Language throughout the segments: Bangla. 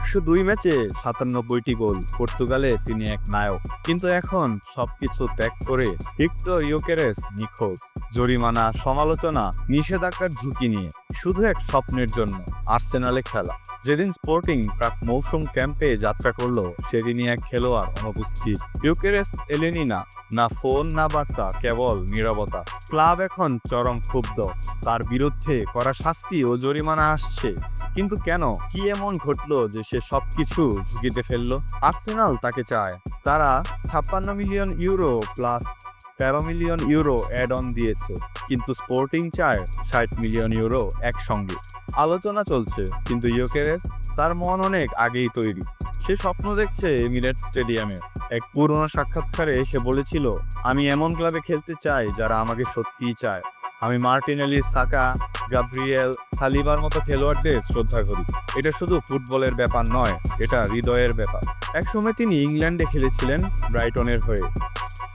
একশো দুই ম্যাচে সাতানব্বইটি গোল, পর্তুগালে তিনি এক নায়ক। কিন্তু এখন সবকিছু ত্যাগ করে ভিক্টর ইউকেরেস নিখোঁজ। জরিমানা, সমালোচনা, নিষেধাজ্ঞার ঝুঁকি নিয়ে। শুধু এক স্বপ্নের জন্য, আর্সেনালে খেলা। যেদিন স্পোর্টিং প্রাক মৌসুম ক্যাম্পে যাত্রা করল, সেদিনই এক খেলোয়াড় অনুপস্থিত। ইউকেরেস এলেনি না না ফোন, না বার্তা, কেবল নীরবতা। ক্লাব এখন চরম ক্ষুব্ধ। তার বিরুদ্ধে করা শাস্তি ও জরিমানা আসছে। কিন্তু কেন? কি এমন ঘটলো যে সে সবকিছু ঝুঁকিতে ফেলল? আর্সেনাল তাকে চায়, তারা ছাপ্পান্ন মিলিয়ন ইউরো প্লাস তেরো মিলিয়ন ইউরো অ্যাড অন দিয়েছে, কিন্তু স্পোর্টিং চায় ষাট মিলিয়ন ইউরো একসঙ্গে। আলোচনা চলছে, কিন্তু ইউকেরেস তার মন অনেক আগেই তৈরি। সে স্বপ্ন দেখছে এমিরেট স্টেডিয়ামে। এক পুরনো সাক্ষাৎকারে সে বলেছিল, আমি এমন ক্লাবে খেলতে চাই যারা আমাকে সত্যিই চায়। আমি মার্টিনেলি সাকা, গাব্রিয়েল সালিবার মতো খেলোয়াড়দের শ্রদ্ধা করি। এটা শুধু ফুটবলের ব্যাপার নয়, এটা হৃদয়ের ব্যাপার। একসময় তিনি ইংল্যান্ডে খেলেছিলেন ব্রাইটনের হয়ে।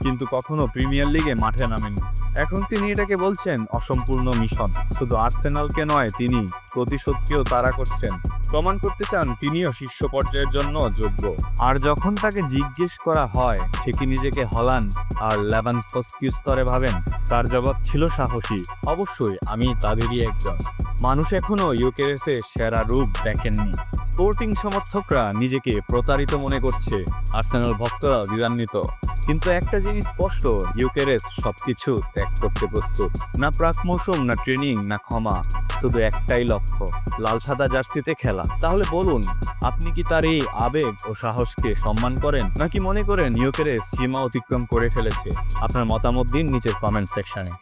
কিন্তু কখনো প্রিমিয়ার লিগে মাঠে নামেননি। এখন তিনি এটাকে বলছেন অসম্পূর্ণ মিশন। শুধু আর্সেনালকে নয়, তিনি প্রতিশোধকেও তারা করছেন। প্রমাণ করতে চান, তিনিও শীর্ষ পর্যায়ের জন্য যোগ্য। আর যখন তাকে জিজ্ঞেস করা হয়, সে কি নিজেকে হলান আর লেভান ফস্কি স্তরে ভাবেন? তার জবাব ছিল সাহসী। অবশ্যই, আমি তাদেরই একজন। মানুষ এখনও ইউকেরেসের সেরা রূপ দেখেননি। স্পোর্টিং সমর্থকরা নিজেকে প্রতারিত মনে করছে। আর্সেনাল ভক্তরা দ্বিধান্বিত কিন্তু একটা জিনিস স্পষ্ট, ইউকেরেস সবকিছু ত্যাগ করতে প্রস্তুত। না প্রাক মৌসুম, না ট্রেনিং, না ক্ষমা, শুধু একটাই লক্ষ্য, লাল সাদা জার্সিতে খেলা। তাহলে বলুন, আপনি কি তার এই আবেগ ও সাহসকে সম্মান করেন, নাকি মনে করেন ইউকেরেস সীমা অতিক্রম করে ফেলেছে? আপনার মতামত দিন নিচের কমেন্ট সেকশনে